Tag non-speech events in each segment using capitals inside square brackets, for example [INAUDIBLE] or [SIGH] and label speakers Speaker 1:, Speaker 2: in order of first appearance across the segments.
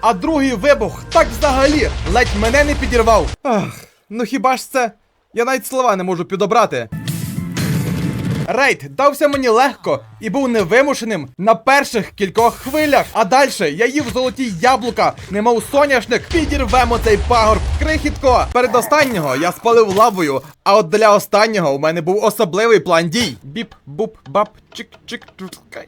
Speaker 1: А другий вибух так взагалі ледь мене не підірвав. Ах, ну хіба ж це? Я навіть слова не можу підобрати. Рейд дався мені легко і був невимушеним на перших кількох хвилях. А далі я їв золоті яблука, немов соняшник. Підірвемо цей пагорб крихітко. Перед останнього я спалив лавою, а от для останнього у мене був особливий план дій. Біп, буп, бап, чик, чик, чука.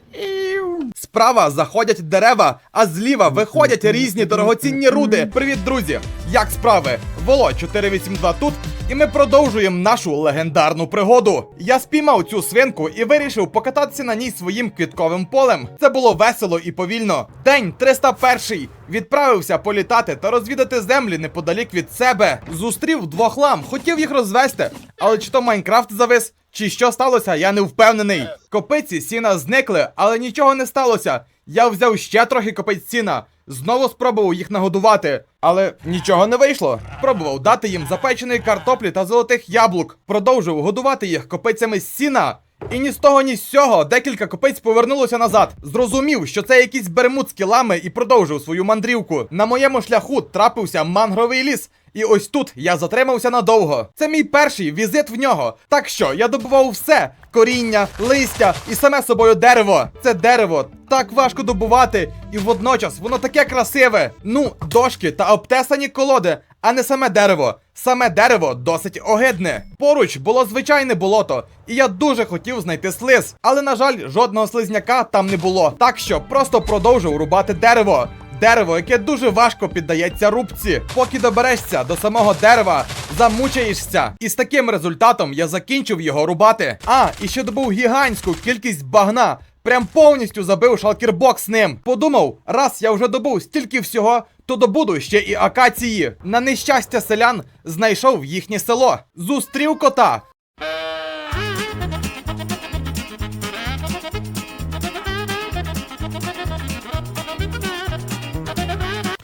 Speaker 1: Справа заходять дерева, а зліва виходять різні дорогоцінні руди. Привіт, друзі! Як справи? Воло 482 тут, і ми продовжуємо нашу легендарну пригоду. Я спіймав цю свинку і вирішив покататися на ній своїм квітковим полем. Це було весело і повільно. День 301. Відправився політати та розвідати землі неподалік від себе. Зустрів двох лам, хотів їх розвести, але чи то Майнкрафт завис, чи що сталося, я не впевнений. Копиці сіна зникли, але нічого не сталося. Я взяв ще трохи копиць сіна. Знову спробував їх нагодувати, але нічого не вийшло. Пробував дати їм запеченої картоплі та золотих яблук. Продовжив годувати їх копицями з сіна. І ні з того, ні з сього декілька копиць повернулося назад. Зрозумів, що це якісь бермудські лами, і продовжив свою мандрівку. На моєму шляху трапився мангровий ліс. І ось тут я затримався надовго. Це мій перший візит в нього. Так що я добував все: коріння, листя і саме собою дерево. Це дерево так важко добувати, і водночас воно таке красиве. Ну, дошки та обтесані колоди, а не саме дерево. Саме дерево досить огидне. Поруч було звичайне болото, і я дуже хотів знайти слиз, але на жаль, жодного слизняка там не було. Так що просто продовжив рубати дерево. Дерево, яке дуже важко піддається рубці. Поки доберешся до самого дерева, замучаєшся. І з таким результатом я закінчив його рубати. А, і ще добув гігантську кількість багна. Прям повністю забив шалкербокс ним. Подумав, раз я вже добув стільки всього, то добуду ще і акації. На нещастя селян знайшов їхнє село. Зустрів кота.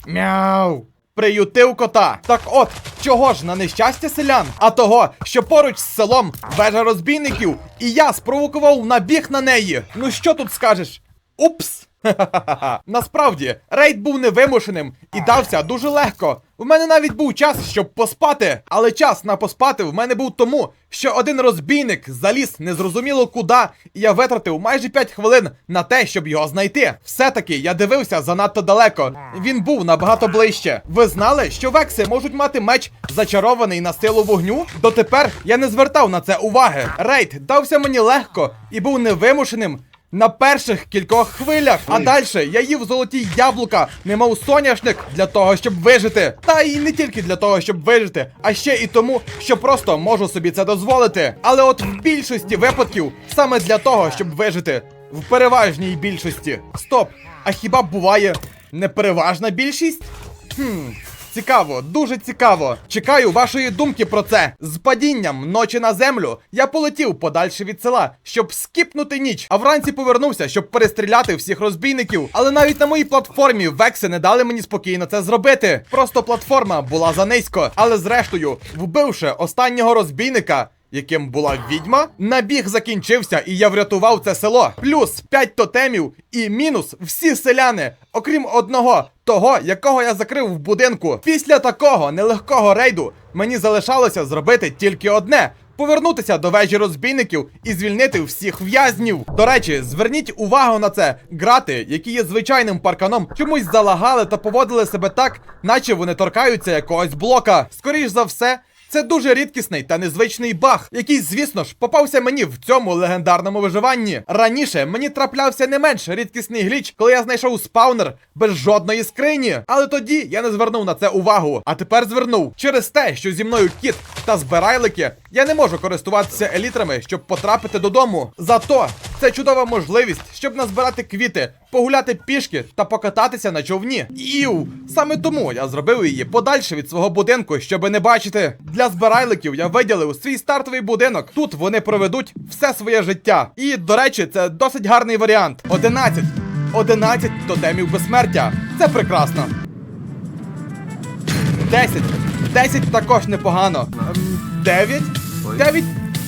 Speaker 1: Мяу. Приютив кота. Так от, чого ж на нещастя селян? А того, що поруч з селом вежа розбійників, і я спровокував набіг на неї. Ну що тут скажеш? Упс! [LAUGHS] Насправді, рейд був невимушеним і дався дуже легко. У мене навіть був час, щоб поспати, але час на поспати в мене був тому, що один розбійник заліз незрозуміло куди, і я витратив майже 5 хвилин на те, щоб його знайти. Все-таки я дивився занадто далеко. Він був набагато ближче. Ви знали, що векси можуть мати меч зачарований на силу вогню? Дотепер я не звертав на це уваги. Рейд дався мені легко і був невимушеним. На перших кількох хвилях, а далі я їв золоті яблука, немов соняшник, для того, щоб вижити. Та і не тільки для того, щоб вижити, а ще і тому, що просто можу собі це дозволити. Але от в більшості випадків саме для того, щоб вижити. В переважній більшості. Стоп! А хіба буває непереважна більшість? Хм. Цікаво, дуже цікаво. Чекаю вашої думки про це. З падінням ночі на землю я полетів подальше від села, щоб скіпнути ніч, а вранці повернувся, щоб перестріляти всіх розбійників. Але навіть на моїй платформі векси не дали мені спокійно це зробити. Просто платформа була занизько. Але зрештою, вбивши останнього розбійника. Яким була відьма, набіг закінчився, і я врятував це село. Плюс 5 тотемів і мінус всі селяни, окрім одного, того, якого я закрив в будинку. Після такого нелегкого рейду мені залишалося зробити тільки одне. Повернутися до вежі розбійників і звільнити всіх в'язнів. До речі, зверніть увагу на це. Грати, які є звичайним парканом, чомусь залагали та поводили себе так, наче вони торкаються якогось блока. Скоріш за все, це дуже рідкісний та незвичний баг, який, звісно ж, попався мені в цьому легендарному виживанні. Раніше мені траплявся не менш рідкісний гліч, коли я знайшов спаунер без жодної скрині. Але тоді я не звернув на це увагу. А тепер звернув через те, що зі мною кіт та збирайлики, я не можу користуватися елітрами, щоб потрапити додому. Зато це чудова можливість, щоб назбирати квіти, погуляти пішки та покататися на човні. Іу! Саме тому я зробив її подальше від свого будинку, щоби не бачити. Для збирайликів я виділив свій стартовий будинок. Тут вони проведуть все своє життя. І, до речі, це досить гарний варіант. 11. 11 тотемів безсмертя. Це прекрасно. 10. 10 також непогано. Ем, 9? 9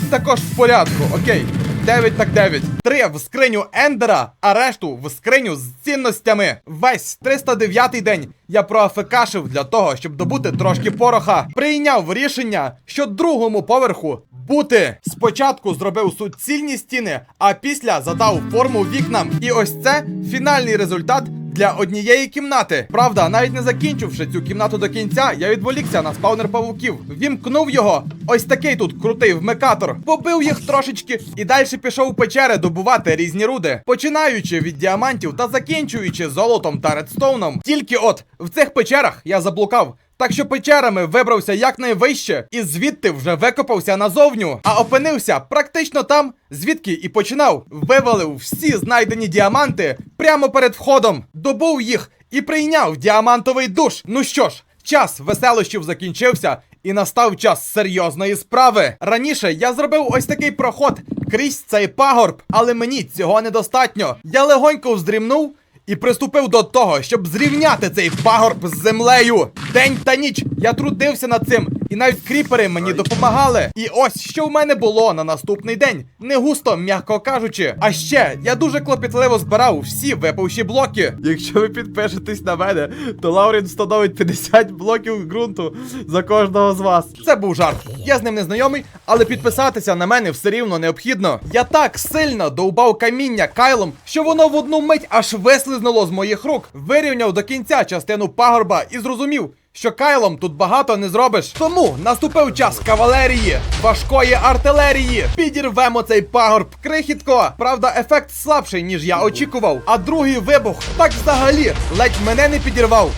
Speaker 1: також в порядку, окей. 9 так 9. Три в скриню Ендера, а решту в скриню з цінностями. Весь 309-й день я проафекашив для того, щоб добути трошки пороха. Прийняв рішення, що другому поверху бути. Спочатку зробив суцільні стіни, а після задав форму вікнам. І ось це фінальний результат. Для однієї кімнати. Правда, навіть не закінчивши цю кімнату до кінця, я відволікся на спаунер павуків. Вімкнув його. Ось такий тут крутий вмикатор. Побив їх трошечки і далі пішов у печери добувати різні руди, починаючи від діамантів та закінчуючи золотом та редстоуном. Тільки от в цих печерах я заблукав. Так що печерами вибрався якнайвище і звідти вже викопався назовню, а опинився практично там, звідки і починав. Вивалив всі знайдені діаманти прямо перед входом, добув їх і прийняв діамантовий душ. Ну що ж, час веселощів закінчився. І настав час серйозної справи. Раніше я зробив ось такий проход крізь цей пагорб, але мені цього недостатньо. Я легонько вздрімнув і приступив до того, щоб зрівняти цей пагорб з землею. День та ніч я трудився над цим, і навіть кріпери мені допомагали. І ось що в мене було на наступний день. Не густо, м'яко кажучи. А ще я дуже клопітливо збирав всі випавші блоки. Якщо ви підпишетесь на мене, то Лаурін встановить 50 блоків ґрунту за кожного з вас. Це був жарт. Я з ним не знайомий, але підписатися на мене все рівно необхідно. Я так сильно довбав каміння кайлом, що воно в одну мить аж вислизнуло з моїх рук. Вирівняв до кінця частину пагорба і зрозумів. Що кайлом тут багато не зробиш. Тому наступив час кавалерії, важкої артилерії. Підірвемо цей пагорб крихітко. Правда, ефект слабший, ніж я очікував. А другий вибух так взагалі ледь мене не підірвав.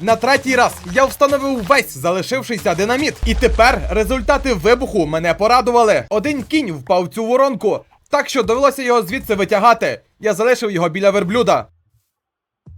Speaker 1: На третій раз я встановив весь залишившийся динаміт. І тепер результати вибуху мене порадували. Один кінь впав цю воронку, так що довелося його звідси витягати. Я залишив його біля верблюда.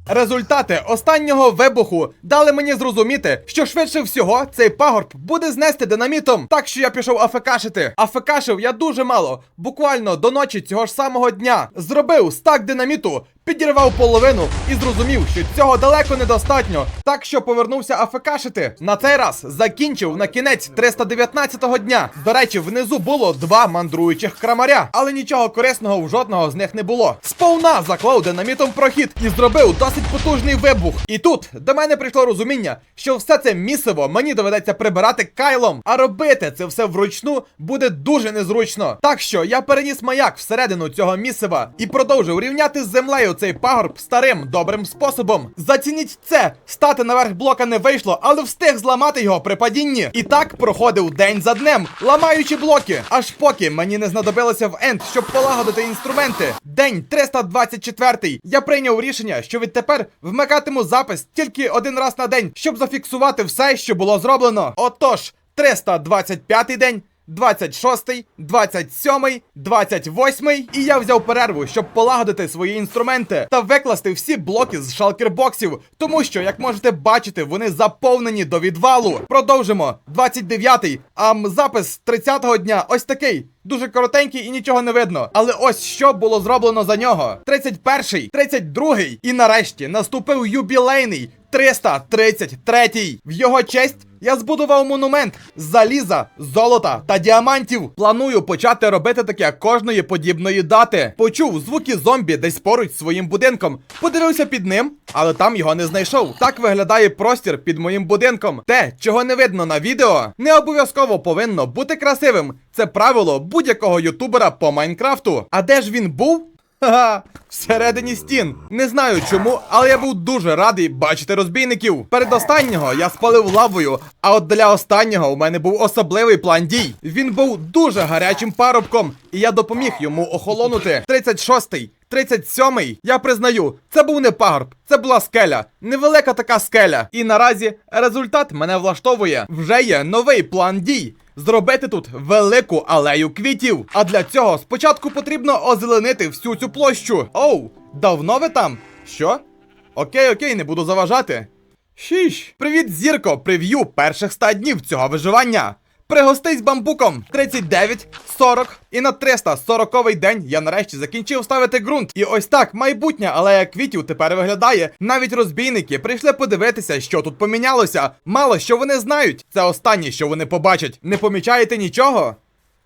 Speaker 1: Результати останнього вибуху дали мені зрозуміти, що швидше всього цей пагорб буде знести динамітом. Так що я пішов афекашити. Афекашив я дуже мало, буквально до ночі цього ж самого дня. Зробив стак динаміту, підірвав половину і зрозумів, що цього далеко недостатньо. Так що повернувся афекашити. На цей раз закінчив на кінець 319-го дня. До речі, внизу було два мандруючих крамаря, але нічого корисного в жодного з них не було. Сповна заклав динамітом прохід і зробив досить потужний вибух. І тут до мене прийшло розуміння, що все це місиво мені доведеться прибирати кайлом, а робити це все вручну буде дуже незручно. Так що я переніс маяк всередину цього місива і продовжив рівняти з землею цей пагорб старим добрим способом. Зацініть це! Стати наверх блока не вийшло, але встиг зламати його при падінні. І так проходив день за днем, ламаючи блоки, аж поки мені не знадобилося в енд, щоб полагодити інструменти. День 324. Я прийняв рішення, що відтепер вмикатиму запис тільки один раз на день, щоб зафіксувати все, що було зроблено. Отож, 325 день. 26, 27, 28 і я взяв перерву, щоб полагодити свої інструменти та викласти всі блоки з шалкербоксів, тому що, як можете бачити, вони заповнені до відвалу. Продовжимо. 29, а запис 30-го дня ось такий. Дуже коротенький і нічого не видно. Але ось що було зроблено за нього. 31, 32 і нарешті наступив юбілейний 333. В його честь я збудував монумент з заліза, золота та діамантів. Планую почати робити таке кожної подібної дати. Почув звуки зомбі десь поруч своїм будинком. Подивився під ним, але там його не знайшов. Так виглядає простір під моїм будинком. Те, чого не видно на відео, не обов'язково повинно бути красивим. Це правило будь-якого ютубера по Майнкрафту. А де ж він був? Ха-ха, всередині стін. Не знаю чому, але я був дуже радий бачити розбійників. Перед останнього я спалив лавою, а от для останнього у мене був особливий план дій. Він був дуже гарячим парубком, і я допоміг йому охолонути. 36-й. 37-й, я признаю, це був не пагорб, це була скеля, невелика така скеля. І наразі результат мене влаштовує. Вже є новий план дій. Зробити тут велику алею квітів. А для цього спочатку потрібно озеленити всю цю площу. Оу, давно ви там? Що? Окей, окей, не буду заважати. Шіш. Привіт, зірко! Прев'ю перших 100 днів цього виживання. Пригостись бамбуком 39, 40 і на 340 день я нарешті закінчив ставити ґрунт. І ось так майбутнє алея квітів тепер виглядає. Навіть розбійники прийшли подивитися, що тут помінялося. Мало що вони знають. Це останнє, що вони побачать. Не помічаєте нічого?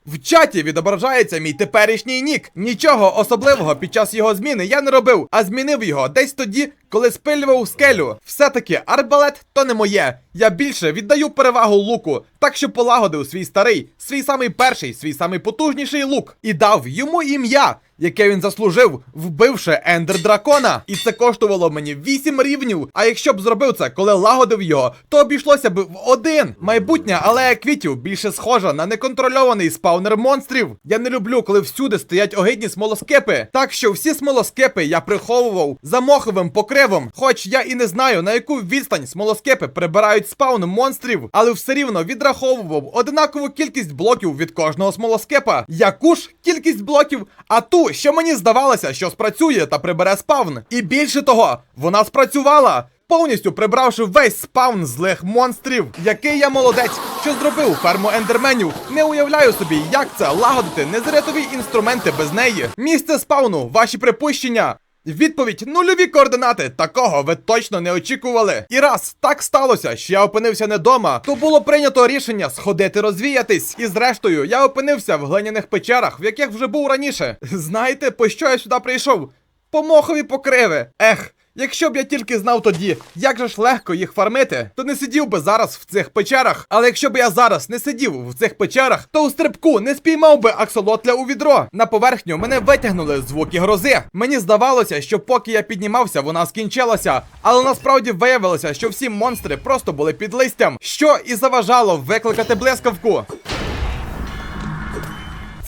Speaker 1: В чаті відображається мій теперішній нік. Нічого особливого під час його зміни я не робив, а змінив його десь тоді, коли спилював скелю. Все-таки арбалет то не моє. Я більше віддаю перевагу луку, так що полагодив свій старий, свій самий перший, свій самий потужніший лук і дав йому ім'я. Яке він заслужив, вбивши ендер дракона. І це коштувало мені 8 рівнів. А якщо б зробив це, коли лагодив його, то обійшлося б в один. Майбутня алея квітів більше схожа на неконтрольований спаунер монстрів. Я не люблю, коли всюди стоять огидні смолоскипи. Так що всі смолоскипи я приховував за моховим покривом. Хоч я і не знаю, на яку відстань смолоскипи прибирають спаун монстрів, але все рівно відраховував одинакову кількість блоків від кожного смолоскипа. Яку ж кількість блоків, а ту, що мені здавалося, що спрацює та прибере спавн. І більше того, вона спрацювала. Повністю прибравши весь спаун злих монстрів, який я молодець, що зробив ферму ендерменів. Не уявляю собі, як це лагодити незрятові інструменти без неї. Місце спауну, ваші припущення. Відповідь нульові координати. Такого ви точно не очікували. І раз так сталося, що я опинився не дома, то було прийнято рішення сходити розвіятись. І зрештою, я опинився в глиняних печерах, в яких вже був раніше. Знаєте, по що я сюди прийшов? По мохові покриви. Ех. Якщо б я тільки знав тоді, як же ж легко їх фармити, то не сидів би зараз в цих печерах. Але якщо б я зараз не сидів в цих печерах, то у стрибку не спіймав би аксолотля у відро. На поверхню мене витягнули звуки грози. Мені здавалося, що поки я піднімався, вона скінчилася. Але насправді виявилося, що всі монстри просто були під листям, що і заважало викликати блискавку.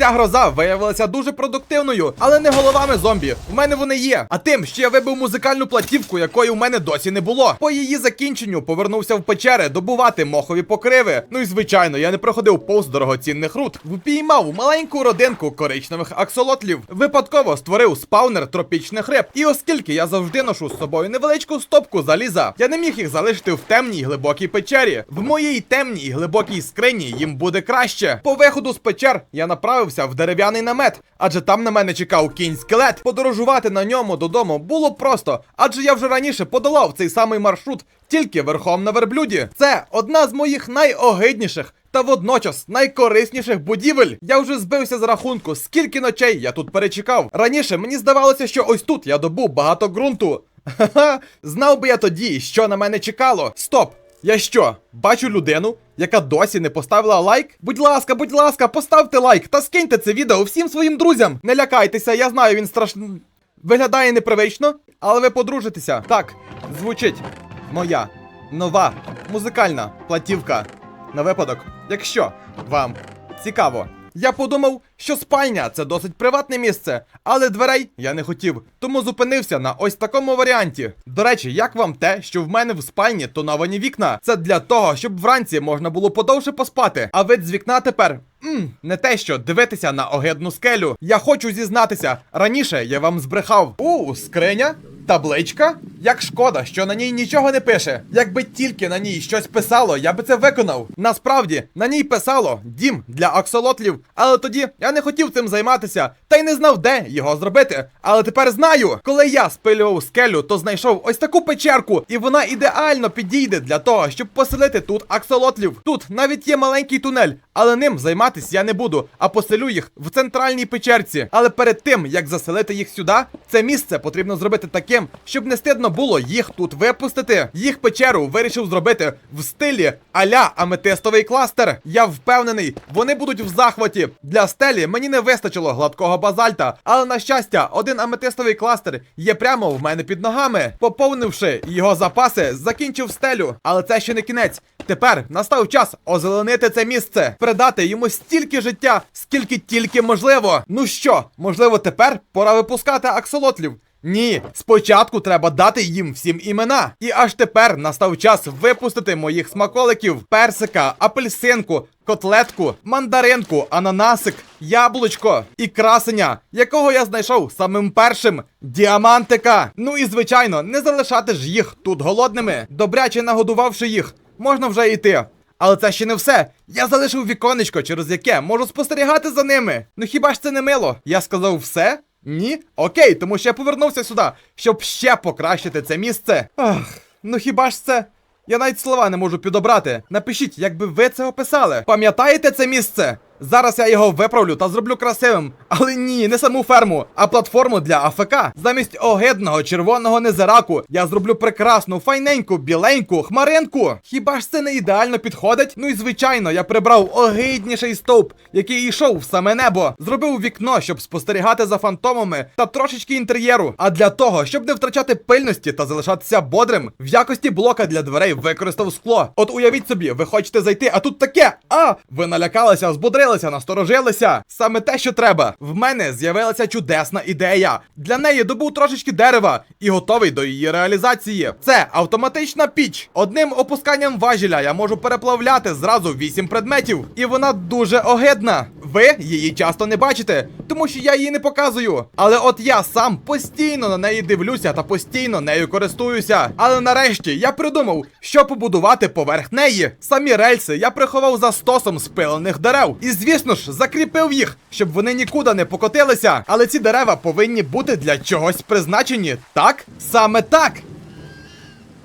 Speaker 1: Ця гроза виявилася дуже продуктивною, але не головами зомбі. У мене вони є. А тим, що я вибив музикальну платівку, якої у мене досі не було. По її закінченню повернувся в печери добувати мохові покриви. Ну і звичайно, я не проходив повз дорогоцінних руд. Впіймав маленьку родинку коричневих аксолотлів. Випадково створив спаунер тропічних риб. І оскільки я завжди ношу з собою невеличку стопку заліза, я не міг їх залишити в темній глибокій печері. В моїй темній глибокій скрині їм буде краще. По виходу з печер я направився в дерев'яний намет, адже там на мене чекав кінь скелет. Подорожувати на ньому додому було просто, адже я вже раніше подолав цей самий маршрут тільки верхом на верблюді. Це одна з моїх найогидніших. Та водночас найкорисніших будівель. Я вже збився з рахунку, скільки ночей я тут перечекав. Раніше мені здавалося, що ось тут я добув багато ґрунту. [LAUGHS] Ха-ха, знав би я тоді, що на мене чекало. Стоп! Я що, бачу людину, яка досі не поставила лайк? Будь ласка, будь ласка, поставте лайк та скиньте це відео всім своїм друзям. Не лякайтеся, я знаю, він страшно. Виглядає непривично, але ви подружитеся. Так, звучить моя нова музикальна платівка. На випадок, якщо вам цікаво. Я подумав, що спальня це досить приватне місце, але дверей я не хотів, тому зупинився на ось такому варіанті. До речі, як вам те, що в мене в спальні тоновані вікна? Це для того, щоб вранці можна було подовше поспати. А вид з вікна тепер. Мм, не те, що дивитися на огидну скелю. Я хочу зізнатися. Раніше я вам збрехав. У, скриня, табличка. Як шкода, що на ній нічого не пише. Якби тільки на ній щось писало, я би це виконав. Насправді, на ній писало дім для аксолотлів. Але тоді я не хотів цим займатися, та й не знав, де його зробити. Але тепер знаю, коли я спилював скелю, то знайшов ось таку печерку, і вона ідеально підійде для того, щоб поселити тут аксолотлів. Тут навіть є маленький тунель, але ним займатися я не буду, а поселю їх в центральній печерці. Але перед тим як заселити їх сюди, це місце потрібно зробити таким, щоб не стидно було їх тут випустити. Їх печеру вирішив зробити в стилі аля аметистовий кластер. Я впевнений, вони будуть в захваті. Для стелі мені не вистачило гладкого базальта, але на щастя, один аметистовий кластер є прямо в мене під ногами. Поповнивши його запаси, закінчив стелю. Але це ще не кінець. Тепер настав час озеленити це місце, придати йому стільки життя, скільки тільки можливо. Ну що, можливо, тепер пора випускати аксолотлів. Ні, спочатку треба дати їм всім імена. І аж тепер настав час випустити моїх смаколиків: персика, апельсинку, котлетку, мандаринку, ананасик, яблучко і красення, якого я знайшов самим першим діамантика. Ну і звичайно, не залишати ж їх тут голодними, добряче нагодувавши їх, можна вже йти. Але це ще не все. Я залишив віконечко, через яке можу спостерігати за ними. Ну хіба ж це не мило? Я сказав все? Ні? Окей, тому що повернувся сюди, щоб ще покращити це місце. Ах, ну хіба ж це? Я навіть слова не можу підобрати. Напишіть, якби ви це описали. Пам'ятаєте це місце? Зараз я його виправлю та зроблю красивим. Але ні, не саму ферму, а платформу для АФК. Замість огидного червоного незираку я зроблю прекрасну, файненьку, біленьку хмаринку. Хіба ж це не ідеально підходить? Ну і звичайно, я прибрав огидніший стовп, який йшов в саме небо. Зробив вікно, щоб спостерігати за фантомами та трошечки інтер'єру. А для того, щоб не втрачати пильності та залишатися бодрим, в якості блока для дверей використав скло. От уявіть собі, ви хочете зайти, а тут таке. А! Ви налякалися, збудрилися, насторожилися. Саме те, що треба. В мене з'явилася чудесна ідея. Для неї добув трошечки дерева і готовий до її реалізації. Це автоматична піч. Одним опусканням важеля я можу переплавляти зразу 8 предметів. І вона дуже огидна. Ви її часто не бачите, тому що я її не показую. Але от я сам постійно на неї дивлюся та постійно нею користуюся. Але нарешті я придумав, що побудувати поверх неї. Самі рельси я приховав за стосом спилених дерев. І звісно ж, закріпив їх, щоб вони нікуди не покотилися. Але ці дерева повинні бути для чогось призначені. Так? Саме так.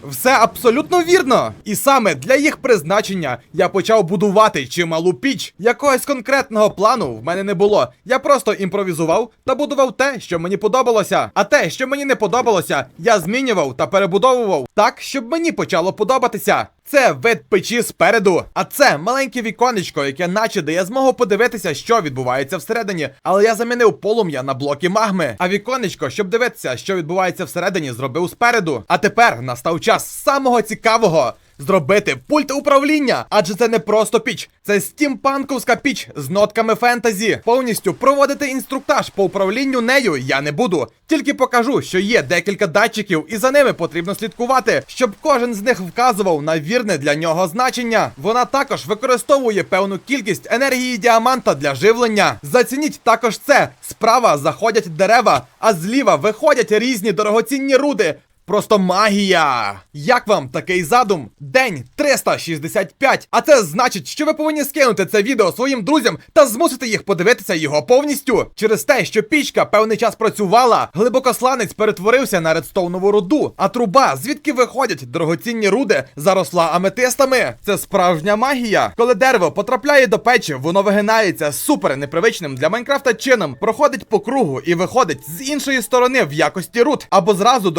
Speaker 1: Все абсолютно вірно. І саме для їх призначення я почав будувати чималу піч. Якогось конкретного плану в мене не було. Я просто імпровізував та будував те, що мені подобалося. А те, що мені не подобалося, я змінював та перебудовував так, щоб мені почало подобатися. Це вид печі спереду, а це маленьке віконечко, яке наче дає змогу подивитися, що відбувається всередині. Але я замінив полум'я на блоки магми. А віконечко, щоб дивитися, що відбувається всередині, зробив спереду. А тепер настав час самого цікавого. Зробити пульт управління, адже це не просто піч, це стімпанковська піч з нотками фентезі. Повністю проводити інструктаж по управлінню нею я не буду. Тільки покажу, що є декілька датчиків, і за ними потрібно слідкувати, щоб кожен з них вказував на вірне для нього значення. Вона також використовує певну кількість енергії діаманта для живлення. Зацініть також це. Справа заходять дерева, а зліва виходять різні дорогоцінні руди. Просто магія! Як вам такий задум? День 365. А це значить, що ви повинні скинути це відео своїм друзям та змусити їх подивитися його повністю. Через те, що пічка певний час працювала, глибокосланець перетворився на редстоунову руду, а труба, звідки виходять дорогоцінні руди, заросла аметистами. Це справжня магія. Коли дерево потрапляє до печі, воно вигинається супер непривичним для Майнкрафта чином, проходить по кругу і виходить з іншої сторони в якості руд або зразу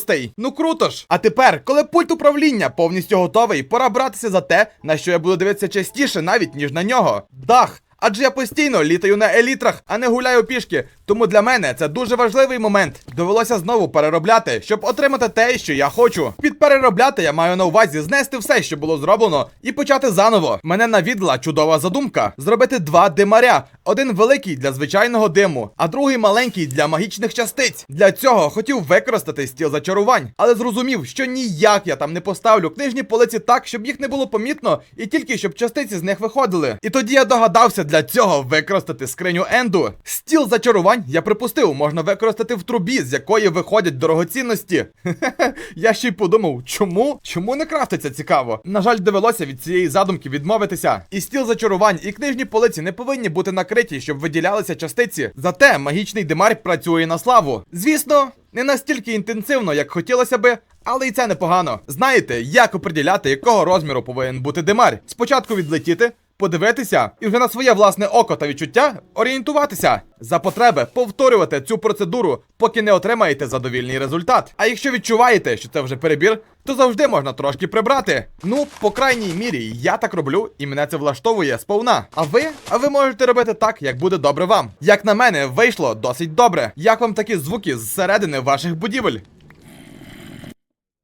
Speaker 1: дорогоцінностей. Ну круто ж. А тепер, коли пульт управління повністю готовий, пора братися за те, на що я буду дивитися частіше, навіть ніж на нього. Дах. Адже я постійно літаю на елітрах, а не гуляю пішки. Тому для мене це дуже важливий момент. Довелося знову переробляти, щоб отримати те, що я хочу. Під переробляти я маю на увазі знести все, що було зроблено, і почати заново. Мене навідла чудова задумка: зробити два димаря: один великий для звичайного диму, а другий маленький для магічних частиць. Для цього хотів використати стіл зачарувань, але зрозумів, що ніяк я там не поставлю книжні полиці так, щоб їх не було помітно, і тільки щоб частиці з них виходили. І тоді я догадався для цього використати скриню Енду. Стіл зачарувань я припустив, можна використати в трубі, з якої виходять дорогоцінності. Хе-хе, [LAUGHS] я ще й подумав, чому? Чому не крафтиться цікаво? На жаль, довелося від цієї задумки відмовитися. І стіл зачарувань, і книжні полиці не повинні бути накриті, щоб виділялися частиці. Зате магічний димар працює на славу. Звісно, не настільки інтенсивно, як хотілося би. Але і це непогано. Знаєте, як оприділяти, якого розміру повинен бути димар? Спочатку відлетіти, подивитися і вже на своє власне око та відчуття орієнтуватися. За потреби повторювати цю процедуру, поки не отримаєте задовільний результат. А якщо відчуваєте, що це вже перебір, то завжди можна трошки прибрати. Ну, по крайній мірі, я так роблю, і мене це влаштовує сповна. А ви? А ви можете робити так, як буде добре вам. Як на мене, вийшло досить добре. Як вам такі звуки зсередини ваших будівель?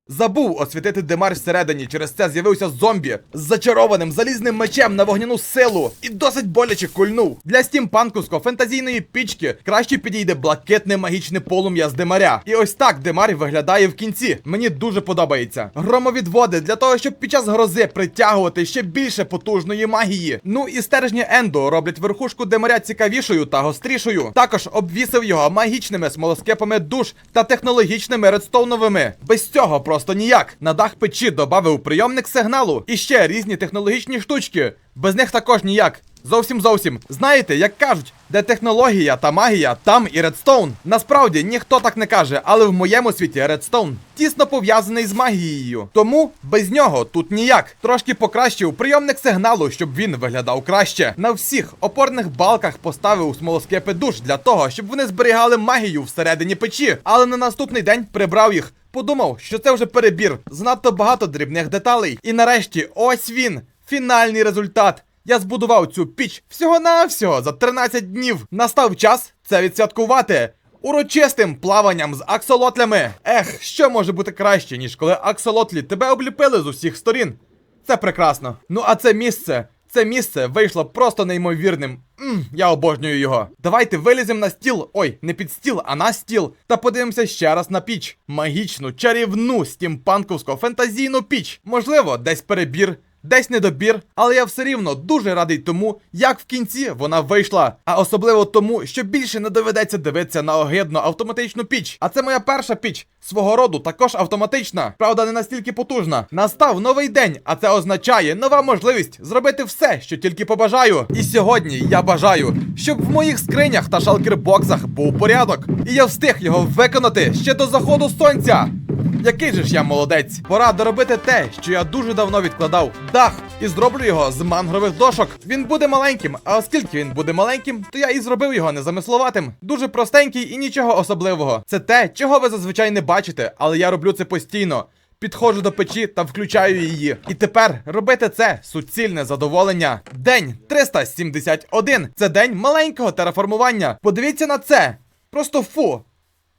Speaker 1: Забув освітити димар всередині, через це з'явився зомбі з зачарованим залізним мечем на вогняну силу і досить боляче кульнув. Для стімпанкусько фентазійної пічки краще підійде блакитне магічне полум'я з димаря. І ось так димар виглядає в кінці. Мені дуже подобається. Громовідводи для того, щоб під час грози притягувати ще більше потужної магії. Ну і стержні Ендо роблять верхушку димаря цікавішою та гострішою. Також обвісив його магічними смолоскипами душ та технологічними редстоуновими. Без цього просто ніяк. На дах печі додав прийомник сигналу і ще різні технологічні штучки. Без них також ніяк. Зовсім зовсім. Знаєте, як кажуть, Де технологія та магія, там і редстоун. Насправді ніхто так не каже, але в моєму світі редстоун тісно пов'язаний з магією. Тому без нього тут ніяк. Трошки покращив прийомник сигналу, щоб він виглядав краще. На всіх опорних балках поставив смолоскипи душ для того, щоб вони зберігали магію всередині печі. Але на наступний день прибрав їх. Подумав, що це вже перебір, занадто багато дрібних деталей. І нарешті, ось він, фінальний результат. Я збудував цю піч всього-навсього за 13 днів. Настав час це відсвяткувати. Урочистим плаванням з аксолотлями. Ех, що може бути краще, ніж коли аксолотлі тебе обліпили з усіх сторін. Це прекрасно. Ну а це місце. Це місце вийшло просто неймовірним. Мм, я обожнюю його. Давайте виліземо на стіл. Ой, не під стіл, а на стіл. Та подивимося ще раз на піч. Магічну, чарівну, стімпанковську, фентазійну піч. Можливо, десь перебір. Десь недобір, але я все рівно дуже радий тому, як в кінці вона вийшла. А особливо тому, що більше не доведеться дивитися на огидну автоматичну піч. А це моя перша піч. Свого роду також автоматична, правда, не настільки потужна. Настав новий день, а це означає нова можливість зробити все, що тільки побажаю. І сьогодні я бажаю, щоб в моїх скринях та шалкербоксах був порядок, і я встиг його виконати ще до заходу сонця. Який же ж я молодець? Пора доробити те, що я дуже давно відкладав дах, і зроблю його з мангрових дошок. Він буде маленьким, а оскільки він буде маленьким, то я і зробив його незамисловатим. Дуже простенький і нічого особливого. Це те, чого ви зазвичай не бачите, але я роблю це постійно. Підходжу до печі та включаю її. І тепер робити це суцільне задоволення. День 371. Це день маленького тераформування. Подивіться на це. Просто фу.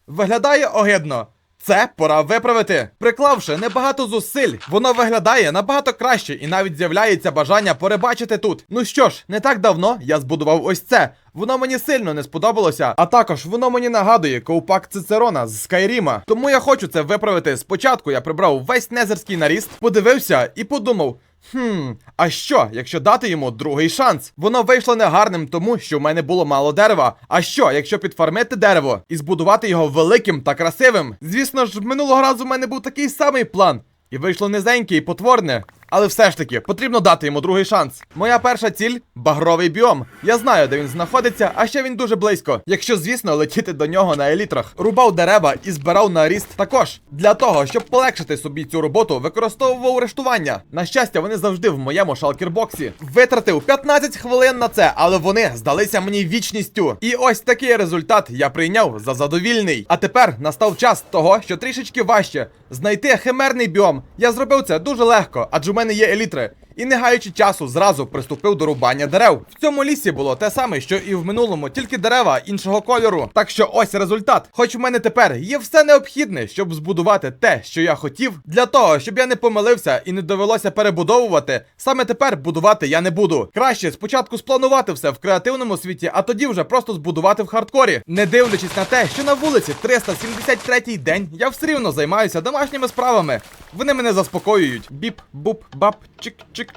Speaker 1: Виглядає огидно. Це пора виправити. Приклавши небагато зусиль, воно виглядає набагато краще і навіть з'являється бажання перебачити тут. Ну що ж, не так давно я збудував ось це. Воно мені сильно не сподобалося, а також воно мені нагадує ковпак Цицерона з Скайріма. Тому я хочу це виправити. Спочатку я прибрав весь незерський наріст, подивився і подумав. Хм, а що, якщо дати йому другий шанс? Воно вийшло негарним, тому що в мене було мало дерева. А що, якщо підфармити дерево і збудувати його великим та красивим? Звісно ж, минулого разу в мене був такий самий план. І вийшло низеньке і потворне. Але все ж таки, потрібно дати йому другий шанс. Моя перша ціль багровий біом. Я знаю, де він знаходиться, а ще він дуже близько. Якщо, звісно, летіти до нього на елітрах. Рубав дерева і збирав на ріст також. Для того, щоб полегшити собі цю роботу, використовував рештування. На щастя, вони завжди в моєму шалкербоксі. Витратив 15 хвилин на це, але вони здалися мені вічністю. І ось такий результат я прийняв за задовільний. А тепер настав час того, що трішечки важче знайти химерний біом. Я зробив це дуже легко, адже мене є елітри. І не гаючи часу, зразу приступив до рубання дерев. В цьому лісі було те саме, що і в минулому, тільки дерева іншого кольору. Так що ось результат. Хоч у мене тепер є все необхідне, щоб збудувати те, що я хотів, для того, щоб я не помилився і не довелося перебудовувати. Саме тепер будувати я не буду. Краще спочатку спланувати все в креативному світі, а тоді вже просто збудувати в хардкорі. Не дивлячись на те, що на вулиці 373-й день я все рівно займаюся домашніми справами. Вони мене заспокоюють. Біп, буп, бап, чик, чик.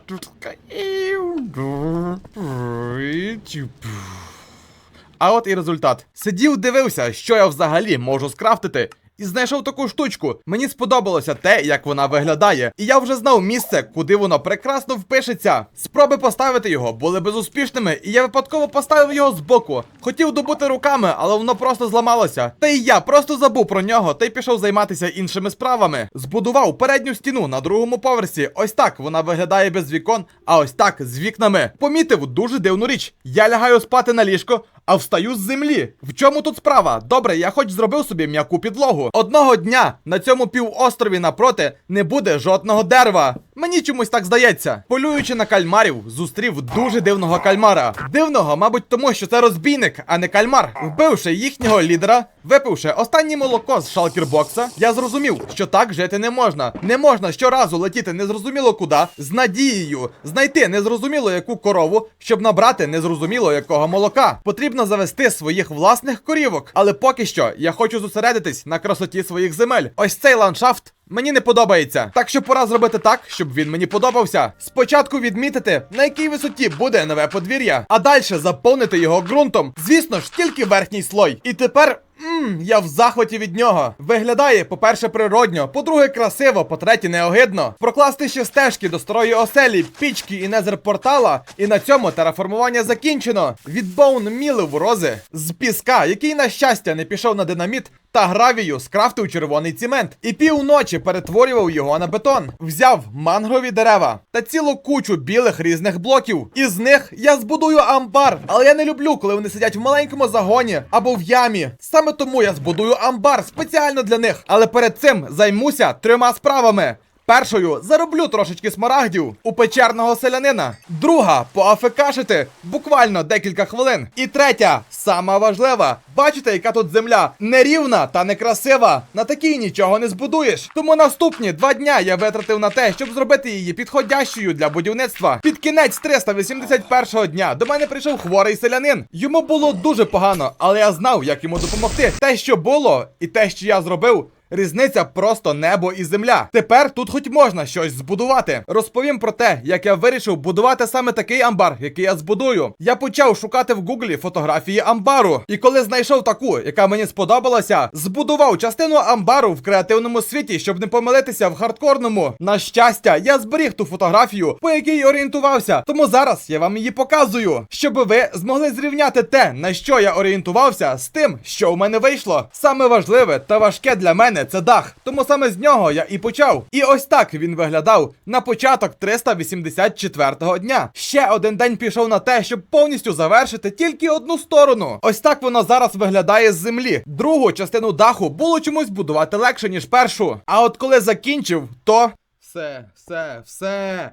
Speaker 1: А от і результат. Сидів, дивився, що я взагалі можу скрафтити. І знайшов таку штучку. Мені сподобалося те, як вона виглядає. І я вже знав місце, куди воно прекрасно впишеться. Спроби поставити його були безуспішними, і я випадково поставив його збоку. Хотів добути руками, але воно просто зламалося. Та й я просто забув про нього та й пішов займатися іншими справами. Збудував передню стіну на другому поверсі. Ось так вона виглядає без вікон, а ось так з вікнами. Помітив дуже дивну річ. Я лягаю спати на ліжко, а встаю з землі. В чому тут справа? Добре, я хоч зробив собі м'яку підлогу. Одного дня на цьому півострові напроти не буде жодного дерева. Мені чомусь так здається. Полюючи на кальмарів, зустрів дуже дивного кальмара. Дивного, мабуть, тому що це розбійник, а не кальмар. Вбивши їхнього лідера, випивши останнє молоко з шалкербокса, я зрозумів, що так жити не можна. Не можна щоразу летіти незрозуміло куди, з надією знайти незрозуміло яку корову, щоб набрати незрозуміло якого молока. Потрібно завести своїх власних корівок. Але поки що я хочу зосередитись на красоті своїх земель. Ось цей ландшафт. Мені не подобається, так що пора зробити так, щоб він мені подобався. Спочатку відмітити, на якій висоті буде нове подвір'я, а далі заповнити його ґрунтом. Звісно ж, тільки верхній слой. І тепер Ммм, я в захваті від нього. Виглядає, по-перше, природньо, по-друге, красиво, по-третє, неогидно. Прокласти ще стежки до старої оселі, пічки і незер портала, і на цьому тераформування закінчено. Від Боун мілив рози з піска, який, на щастя, не пішов на динаміт. Та гравію скрафтив червоний цемент і півночі перетворював його на бетон. Взяв мангрові дерева та цілу кучу білих різних блоків. Із них я збудую амбар, але я не люблю, коли вони сидять в маленькому загоні або в ямі. Саме тому я збудую амбар спеціально для них. Але перед цим займуся трьома справами. Першою зароблю трошечки смарагдів у печерного селянина. Друга поафекашити буквально декілька хвилин. І третя, сама важлива. Бачите, яка тут земля нерівна та некрасива. На такій нічого не збудуєш. Тому наступні два дня я витратив на те, щоб зробити її підходящою для будівництва. Під кінець 381 дня до мене прийшов хворий селянин. Йому було дуже погано, але я знав, як йому допомогти. Те, що було, і те, що я зробив. Різниця просто небо і земля. Тепер тут хоч можна щось збудувати. Розповім про те, як я вирішив будувати саме такий амбар, який я збудую. Я почав шукати в гуглі фотографії амбару. І коли знайшов таку, яка мені сподобалася, збудував частину амбару в креативному світі, щоб не помилитися в хардкорному. На щастя, я зберіг ту фотографію, по якій орієнтувався. Тому зараз я вам її показую, щоб ви змогли зрівняти те, на що я орієнтувався, з тим, що у мене вийшло. Саме важливе та важке для мене це дах. Тому саме з нього я і почав. І ось так він виглядав на початок 384-го дня. Ще один день пішов на те, щоб повністю завершити тільки одну сторону. Ось так воно зараз виглядає з землі. Другу частину даху було чомусь будувати легше, ніж першу. А от коли закінчив, то. Все, все, все.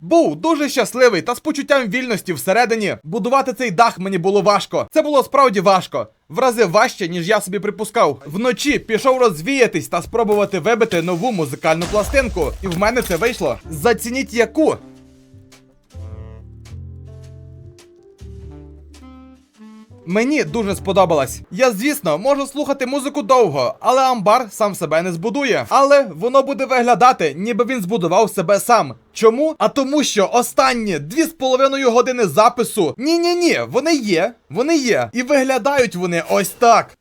Speaker 1: Був дуже щасливий та з почуттям вільності всередині. Будувати цей дах мені було важко. Це було справді важко. В рази важче, ніж я собі припускав. Вночі пішов розвіятись та спробувати вибити нову музикальну пластинку. І в мене це вийшло. Зацініть яку. Мені дуже сподобалось. Я, звісно, можу слухати музику довго, але амбар сам себе не збудує. Але воно буде виглядати, ніби він збудував себе сам. Чому? А тому, що останні дві з половиною години запису. Ні-ні ні, вони є, вони є. І виглядають вони ось так.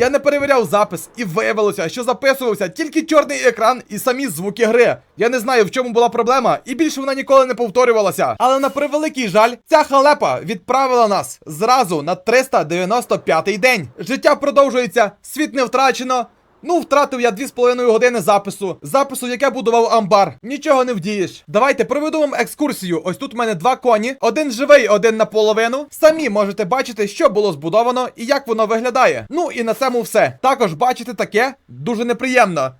Speaker 1: Я не перевіряв запис, і виявилося, що записувався тільки чорний екран і самі звуки гри. Я не знаю, в чому була проблема, і більше вона ніколи не повторювалася. Але на превеликий жаль, ця халепа відправила нас зразу на 395-й день. Життя продовжується, світ не втрачено. Ну, втратив я 2,5 години запису. Запису, яке будував амбар. Нічого не вдієш. Давайте проведу вам екскурсію. Ось тут в мене два коні. Один живий, один наполовину. Самі можете бачити, що було збудовано і як воно виглядає. Ну і на цьому все. Також бачите таке дуже неприємно.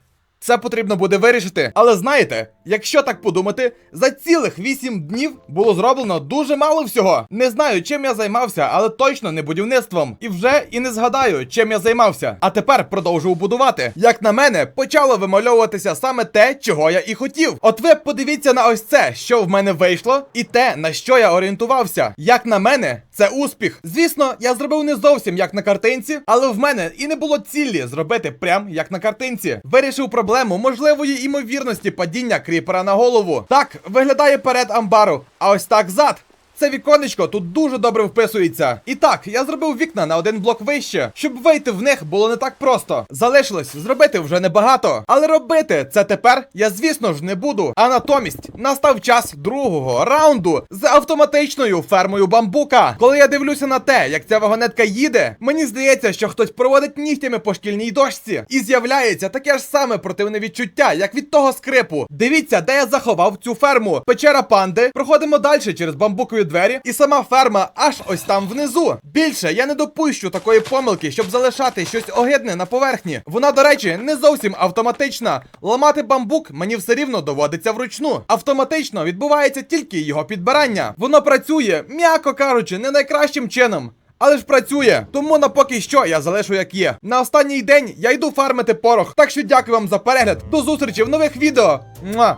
Speaker 1: Це потрібно буде вирішити. Але знаєте, якщо так подумати, за цілих 8 днів було зроблено дуже мало всього. Не знаю, чим я займався, але точно не будівництвом. І вже і не згадаю, чим я займався. А тепер продовжую будувати. Як на мене, почало вимальовуватися саме те, чого я і хотів. От ви подивіться на ось це, що в мене вийшло, і те, на що я орієнтувався. Як на мене, це успіх. Звісно, я зробив не зовсім як на картинці, але в мене і не було цілі зробити прям як на картинці. Вирішив проблему можливої імовірності падіння кріпера на голову. Так виглядає перед амбару, а ось так зад. Це віконечко тут дуже добре вписується. І так, я зробив вікна на один блок вище, щоб вийти в них було не так просто. Залишилось зробити вже небагато. Але робити це тепер я, звісно ж, не буду. А натомість настав час другого раунду з автоматичною фермою бамбука. Коли я дивлюся на те, як ця вагонетка їде, мені здається, що хтось проводить нігтями по шкільній дошці. І з'являється таке ж саме противне відчуття, як від того скрипу. Дивіться, де я заховав цю ферму. Печера панди. Проходимо далі через бамбукові двері, і сама ферма аж ось там внизу. Більше я не допущу такої помилки, щоб залишати щось огидне на поверхні. Вона, до речі, не зовсім автоматична. Ламати бамбук мені все рівно доводиться вручну. Автоматично відбувається тільки його підбирання. Воно працює, м'яко кажучи, не найкращим чином. Але ж працює, тому на поки що я залишу як є. На останній день я йду фармити порох. Так що дякую вам за перегляд. До зустрічі в нових відео. Муа!